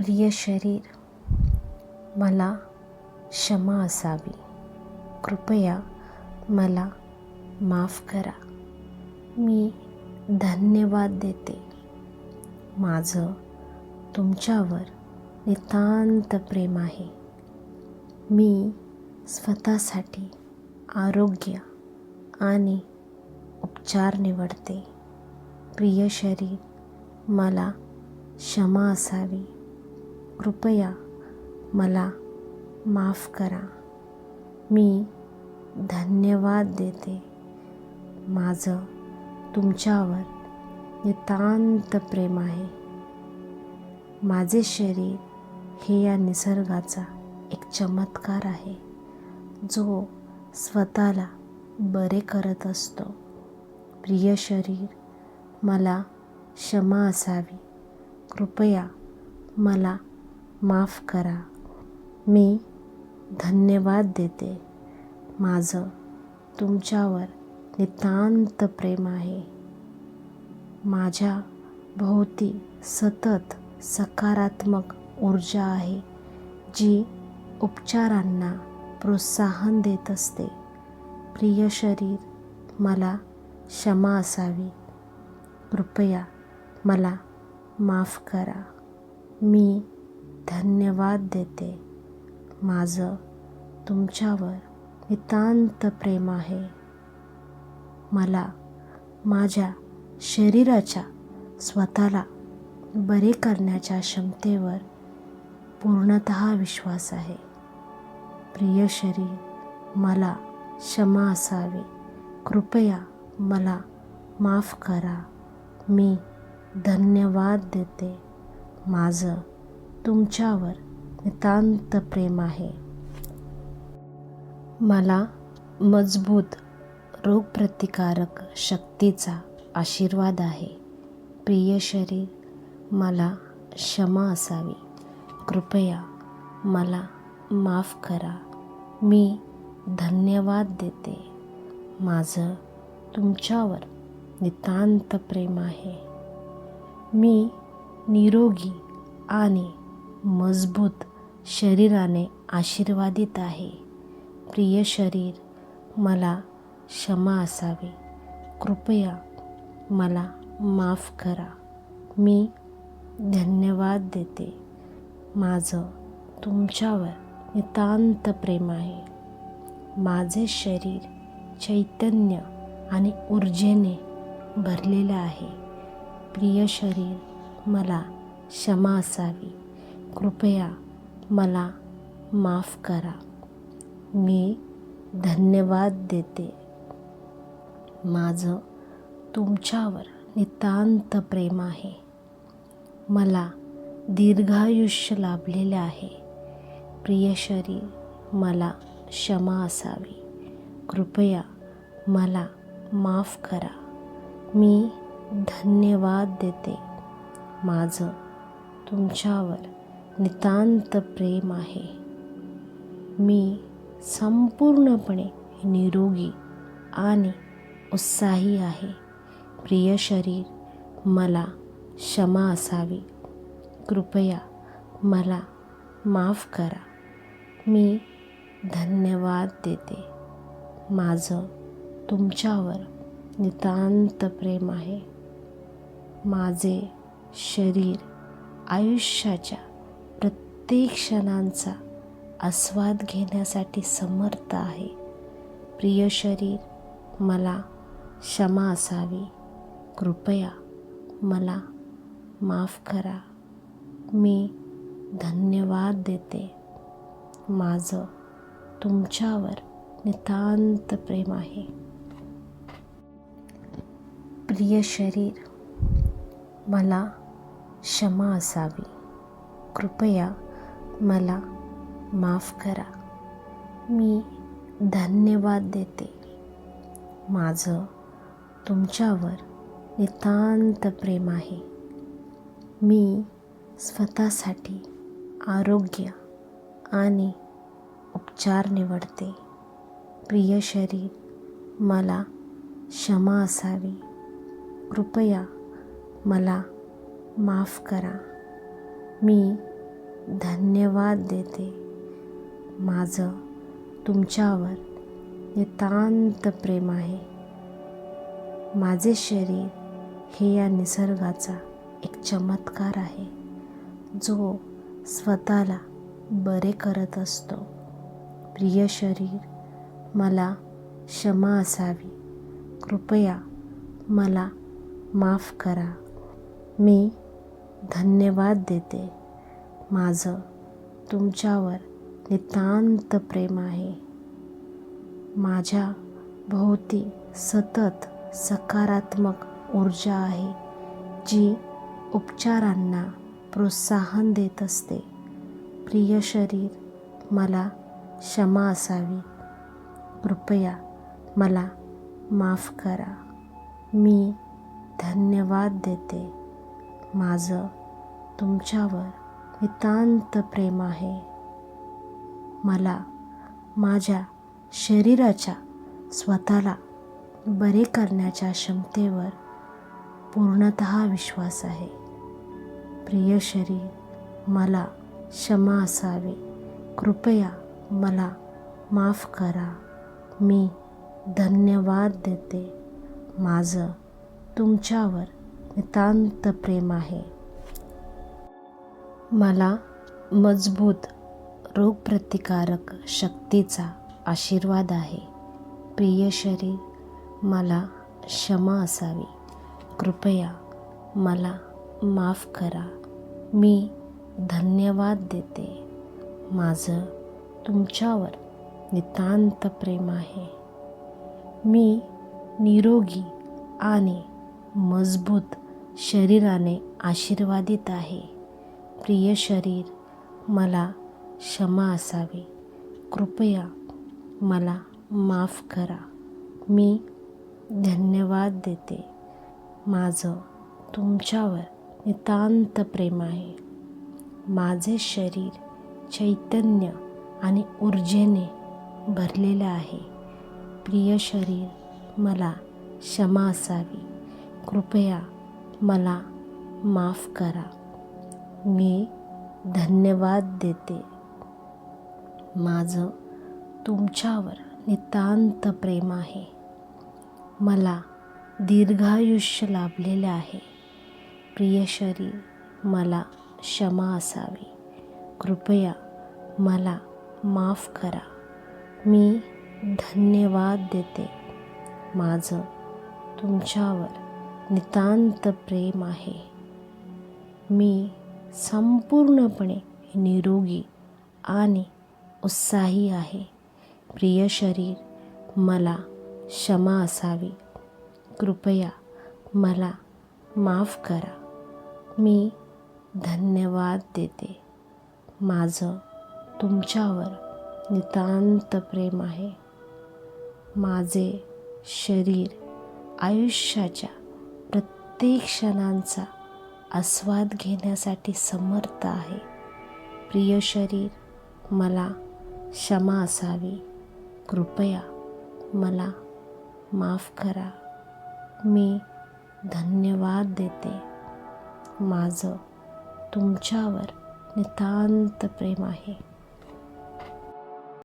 प्रिय शरीर मला क्षमा असावी. कृपया मला माफ करा. मी धन्यवाद देते. माझं तुमच्यावर नितांत प्रेम आहे. मी स्वतःसाठी आरोग्य आणि उपचार निवडते. प्रिय शरीर मला क्षमा असावी. कृपया मला माफ करा. मी धन्यवाद देते. माझं तुमच्यावर नितांत प्रेम आहे. माझे शरीर हे या निसर्गाचा एक चमत्कार आहे जो स्वतःला बरे करत असतो. प्रिय शरीर मला क्षमा असावी. कृपया मला माफ करा. मी धन्यवाद देते. माझं तुमच्यावर नितांत प्रेम आहे. माझ्या भोवती सतत सकारात्मक ऊर्जा आहे जी उपचारांना प्रोत्साहन देत असते. प्रिय शरीर मला क्षमा असावी. कृपया मला माफ करा. मी धन्यवाद देते. माझं तुमच्यावर नितांत प्रेम आहे. मला माझ्या शरीराच्या स्वतःला बरे करण्याच्या क्षमतेवर पूर्णत विश्वास आहे. प्रिय शरीर मला क्षमा असावी. कृपया मला माफ करा. मी धन्यवाद देते. माझं तुमच्यावर नितांत प्रेम आहे. मला मजबूत रोगप्रतिकारक शक्तीचा आशीर्वाद आहे. प्रिय शरीर मला क्षमा असावी. कृपया मला माफ करा. मी धन्यवाद देते. माझं तुमच्यावर नितांत प्रेम आहे. मी निरोगी आणि मजबूत शरीराने आशीर्वादित आहे. प्रिय शरीर मला क्षमा असावी. कृपया मला माफ करा. मी धन्यवाद देते. माझं तुमच्यावर नितांत प्रेम आहे. माझे शरीर चैतन्य आणि ऊर्जेने भरलेलं आहे. प्रिय शरीर मला क्षमा असावी. कृपया मला माफ करा. मी धन्यवाद देते. माझं तुमच्यावर नितांत प्रेम आहे. मला दीर्घायुष्य लाभलेले आहे. प्रिय शरीर मला क्षमा असावी. कृपया मला माफ करा. मी धन्यवाद देते. माझं तुमच्यावर नितांत प्रेम आहे. मी संपूर्णपणे निरोगी आणि उत्साही आहे. प्रिय शरीर मला क्षमा असावी. कृपया मला माफ करा. मी धन्यवाद देते. माझं तुमच्यावर नितांत प्रेम आहे. माझे शरीर आयुष्याच्या प्रत्येक क्षणांचा आस्वाद घेण्यासाठी समर्थ आहे. प्रिय शरीर मला क्षमा असावी. कृपया मला माफ करा. मी धन्यवाद देते. माझं तुमच्यावर नितांत प्रेम आहे. प्रिय शरीर मला क्षमा असावी. कृपया मला माफ करा. मी धन्यवाद देते. माझं तुमच्यावर नितांत प्रेम आहे. मी स्वतःसाठी आरोग्य आणि उपचार निवडते. प्रिय शरीर मला क्षमा असावी. कृपया मला माफ करा. मी धन्यवाद देते. माझं तुमच्यावर नितांत प्रेम आहे. माझे शरीर हे या निसर्गाचा एक चमत्कार आहे जो स्वतःला बरे करत असतो. प्रिय शरीर मला क्षमा असावी. कृपया मला माफ करा. मी धन्यवाद देते. माझं तुमच्यावर नितांत प्रेम आहे. माझ्या भोवती सतत सकारात्मक ऊर्जा आहे जी उपचारांना प्रोत्साहन देत असते. प्रिय शरीर मला क्षमा असावी. कृपया मला माफ करा. मी धन्यवाद देते. माझं तुमच्यावर नितांत प्रेम आहे. मला माझ्या शरीराच्या स्वतःला बरे करण्याच्या क्षमतेवर पूर्णत विश्वास आहे. प्रिय शरीर मला क्षमा असावी. कृपया मला माफ करा. मी धन्यवाद देते. माझं तुमच्यावर नितांत प्रेम आहे. मला मजबूत रोगप्रतिकारक शक्तीचा आशीर्वाद आहे. प्रिय शरीर मला क्षमा असावी. कृपया मला माफ करा. मी धन्यवाद देते. माझं तुमच्यावर नितांत प्रेम आहे. मी निरोगी आणि मजबूत शरीराने आशीर्वादित आहे. प्रिय शरीर मला क्षमा असावी. कृपया मला माफ करा. मी धन्यवाद देते. माझं तुमच्यावर नितांत प्रेम आहे. माझे शरीर चैतन्य आणि ऊर्जेने भरलेले आहे. प्रिय शरीर मला क्षमा असावी. कृपया मला माफ करा. मी धन्यवाद देते. माझं तुमच्यावर नितांत प्रेम आहे. मला दीर्घायुष्य लाभलेले आहे. प्रिय शरीर मला क्षमा असावी. कृपया मला माफ करा. मी धन्यवाद देते. माझं तुमच्यावर नितांत प्रेम आहे. मी संपूर्णपणे निरोगी आणि उत्साही आहे. प्रिय शरीर मला क्षमा असावी. कृपया मला माफ करा. मी धन्यवाद देते. माझं तुमच्यावर नितांत प्रेम आहे. माझे शरीर आयुष्याच्या प्रत्येक क्षणांचा आस्वाद घेण्यासाठी समर्थ आहे. प्रिय शरीर मला क्षमा असावी. कृपया मला माफ करा. मी धन्यवाद देते. माझं तुमच्यावर नितांत प्रेम आहे.